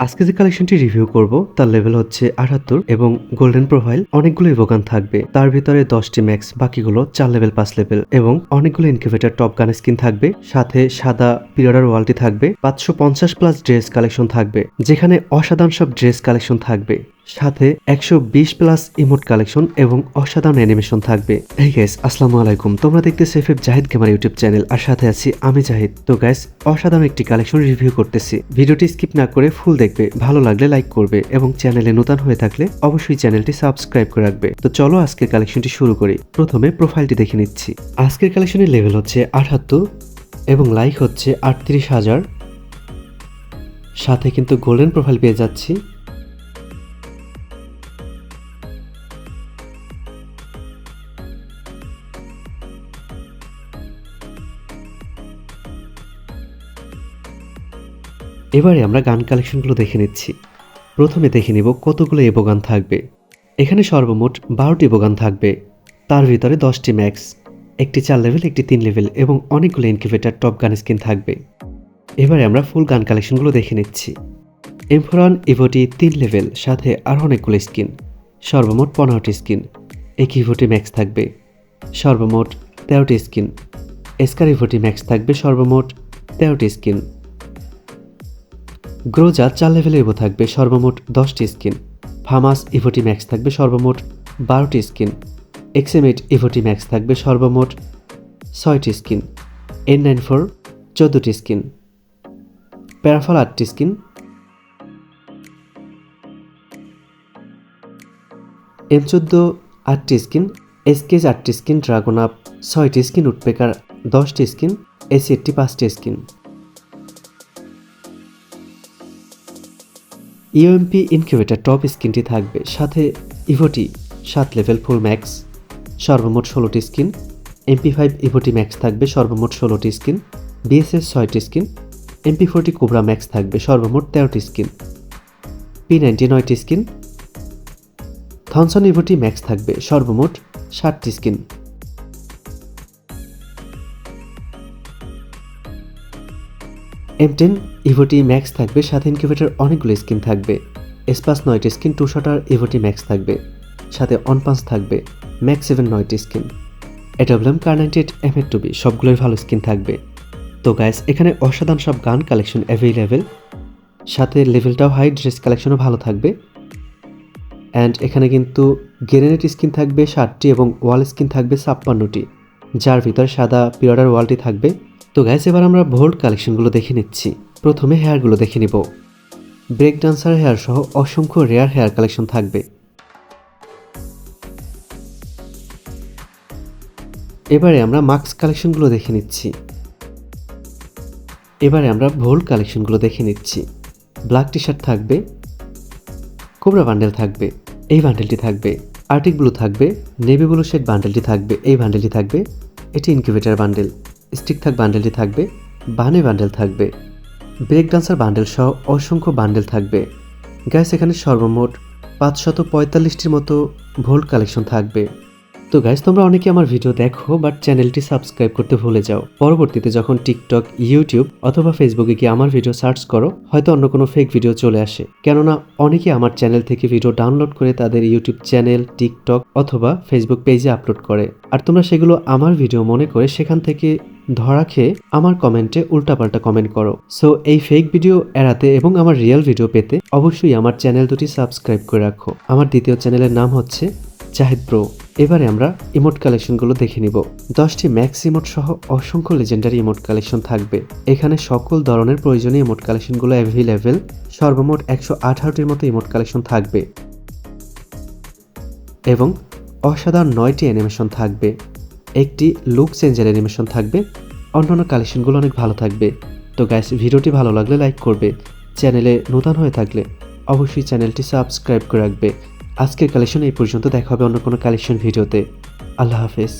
আজকে যে কালেকশনটি রিভিউ করব, তার লেভেল হচ্ছে আটাত্তর এবং গোল্ডেন প্রোফাইল অনেকগুলো ইভোগান থাকবে। তার ভিতরে দশটি ম্যাক্স বাকিগুলো চার লেভেল পাঁচ লেভেল এবং অনেকগুলো ইনকিউবেটার টপ গান স্কিন থাকবে। সাথে সাদা পিরিয়ডার ওয়ালটি থাকবে। পাঁচশো পঞ্চাশ প্লাস ড্রেস কালেকশন থাকবে। যেখানে অসাধারণ সব ড্রেস কালেকশন থাকবে। সাথে একশো বিশ প্লাস ইমোট কালেকশন এবং অসাধারণ অ্যানিমেশন থাকবে। এই গ্যাস আসসালামু আলাইকুম। তোমরা দেখতে সেফেব জাহিদ গেমার ইউটিউব চ্যানেল আর সাথে আছি আমি জাহিদ। তো গ্যাস অসাধারণ একটি কালেকশন রিভিউ করতেছি। ভিডিওটি স্কিপ না করে ফুল দেখবে, ভালো লাগলে লাইক করবে এবং চ্যানেলে নতুন হয়ে থাকলে অবশ্যই চ্যানেলটি সাবস্ক্রাইব করে রাখবে। তো চলো আজকের কালেকশনটি শুরু করি। প্রথমে প্রোফাইলটি দেখে নিচ্ছি। আজকের কালেকশনের লেভেল হচ্ছে আটাত্তর এবং লাইক হচ্ছে আটত্রিশ হাজার। সাথে কিন্তু গোল্ডেন প্রোফাইল পেয়ে যাচ্ছি। এবারে আমরা গান কালেকশনগুলো দেখে নিচ্ছি। প্রথমে দেখে নেব কতগুলো এবো গান থাকবে। এখানে সর্বমোট বারোটি এবো গান থাকবে। তার ভিতরে দশটি ম্যাক্স, একটি চার লেভেল, একটি তিন লেভেল এবং অনেকগুলো ইনকিউবেটার, টপ গান স্কিন থাকবে। এবারে আমরা ফুল গান কালেকশনগুলো দেখে নিচ্ছি। এমফোরন, ইভোটি, তিন লেভেল, সাথে আরও অনেকগুলো স্কিন সর্বমোট পনেরোটি স্কিন এক ইভোটি ম্যাক্স থাকবে, সর্বমোট তেরোটি স্কিন এসকার ইভোটি ম্যাক্স থাকবে সর্বমোট তেরোটি স্কিন গ্রোজা চার লেভেলের ইভো থাকবে সর্বমোট দশটি স্কিন। ফামাস ইভোটি ম্যাক্স থাকবে সর্বমোট বারোটি স্কিন। এক্সএমএইট ইভোটি ম্যাক্স থাকবে সর্বমোট ছয়টি স্কিন। এন নাইন ফোর চোদ্দোটি স্কিন। প্যারাফল আটটি স্কিন। এম চোদ্দ আটটি স্কিন। এসকেজ আটটি স্কিন। ড্রাগন আপ ছয়টি স্কিন। উডপেকার দশটি স্কিন। এসি এইটটি পাঁচটি স্কিন। ইউএমপি ইনকিউবেটার টপ স্কিনটি থাকবে। সাথে ইভোটি সাত লেভেল ফুল ম্যাক্স সর্বমোট ষোলোটি স্কিন এমপি ফাইভ ইভোটি ম্যাক্স থাকবে, সর্বমোট ষোলোটি স্কিন বিএসএস ছয়টি skin MP forty cobra max থাকবে, সর্বমোট তেরোটি স্কিন পি নাইনটি নয়টি স্কিন থনসন ইভোটি ম্যাক্স থাকবে, সর্বমোট ষাটটি স্কিন এম টেন ইভোটি ম্যাক্স থাকবে, সাথে ইনকিউবেটার অনেকগুলো স্কিন থাকবে। এসপাস নয়টি স্কিন টু শটার ইভোটি ম্যাক্স থাকবে। সাথে অনপাস থাকবে ম্যাক্স সেভেন নয়টি স্কিন এটাবলাম কার নাইনটি এইট এম এর টুবি সবগুলোই ভালো স্কিন থাকবে। তো গাইস এখানে অসাধারণ সব গান কালেকশন অ্যাভেলেবেল সাথে লেভেলটাও হাই ড্রেস কালেকশনও ভালো থাকবে। অ্যান্ড এখানে কিন্তু গ্রেনেড স্কিন থাকবে ষাটটি এবং ওয়াল স্কিন থাকবে ছাপ্পান্নটি। যার ভিতর সাদা পিরিয়ডার ওয়ালটি থাকবে। তো গ্যাস এবার আমরা ভোল্ট কালেকশনগুলো দেখে নিচ্ছি। প্রথমে হেয়ারগুলো দেখে নিব। ব্রেক ডান্সার হেয়ার সহ অসংখ্য রেয়ার হেয়ার কালেকশন থাকবে। এবারে আমরা মাস্ক কালেকশনগুলো দেখে নিচ্ছি। এবারে আমরা ভোল্ট কালেকশনগুলো দেখে নিচ্ছি। ব্ল্যাক টি শার্ট থাকবে কোবরা বান্ডেল থাকবে, এই বান্ডেলটি থাকবে আর্টিক ব্লু থাকবে নেভি ব্লু শেড বান্ডেলটি থাকবে, এই বান্ডেলটি থাকবে, এটি ইনকিউবেটার বান্ডেল স্টিক থাক বান্ডেলটি থাকবে বানে বান্ডেল থাকবে, ব্রেক ডান্সার বান্ডেল সহ অসংখ্য বান্ডেল থাকবে। গ্যাস এখানে সর্বমোট পাঁচশত পঁয়তাল্লিশটির মতো ভোল্ট কালেকশন থাকবে। তো গাইজ তোমরা অনেকে আমার ভিডিও দেখো, বাট চ্যানেলটি সাবস্ক্রাইব করতে ভুলে যাও। পরবর্তীতে যখন টিকটক, ইউটিউব অথবা ফেসবুকে গিয়ে আমার ভিডিও সার্চ করো, হয়তো অন্য কোনো ফেক ভিডিও চলে আসে। কেননা অনেকে আমার চ্যানেল থেকে ভিডিও ডাউনলোড করে তাদের ইউটিউব চ্যানেল, টিকটক অথবা ফেসবুক পেজে আপলোড করে। আর তোমরা সেগুলো আমার ভিডিও মনে করে সেখান থেকে ধরা খেয়ে আমার কমেন্টে উল্টাপাল্টা কমেন্ট করো। সো এই ফেক ভিডিও এড়াতে এবং আমার রিয়েল ভিডিও পেতে অবশ্যই আমার চ্যানেল দুটি সাবস্ক্রাইব করে রাখো। আমার দ্বিতীয় চ্যানেলের নাম হচ্ছে জাহিদ প্রো এবারে আমরা ইমোট কালেকশনগুলো দেখে নিব। দশটি ম্যাক্স ইমোট সহ অসংখ্য লেজেন্ডারি ইমোট কালেকশন থাকবে। এখানে সকল ধরনের প্রয়োজনীয় ইমোট কালেকশনগুলো অ্যাভেলেবেল সর্বমোট একশো আঠারোটির মতো ইমোট কালেকশন থাকবে। এবং অসাধারণ নয়টি অ্যানিমেশন থাকবে। একটি লুক চেঞ্জের অ্যানিমেশন থাকবে। অন্যান্য কালেকশনগুলো অনেক ভালো থাকবে। তো গাইস ভিডিওটি ভালো লাগলে লাইক করবে। চ্যানেলে নতুন হয়ে থাকলে অবশ্যই চ্যানেলটি সাবস্ক্রাইব করে রাখবে। আজকের কালেকশন এই পর্যন্ত। দেখা হবে অন্য কোনো কালেকশন ভিডিওতে আল্লাহ হাফেজ।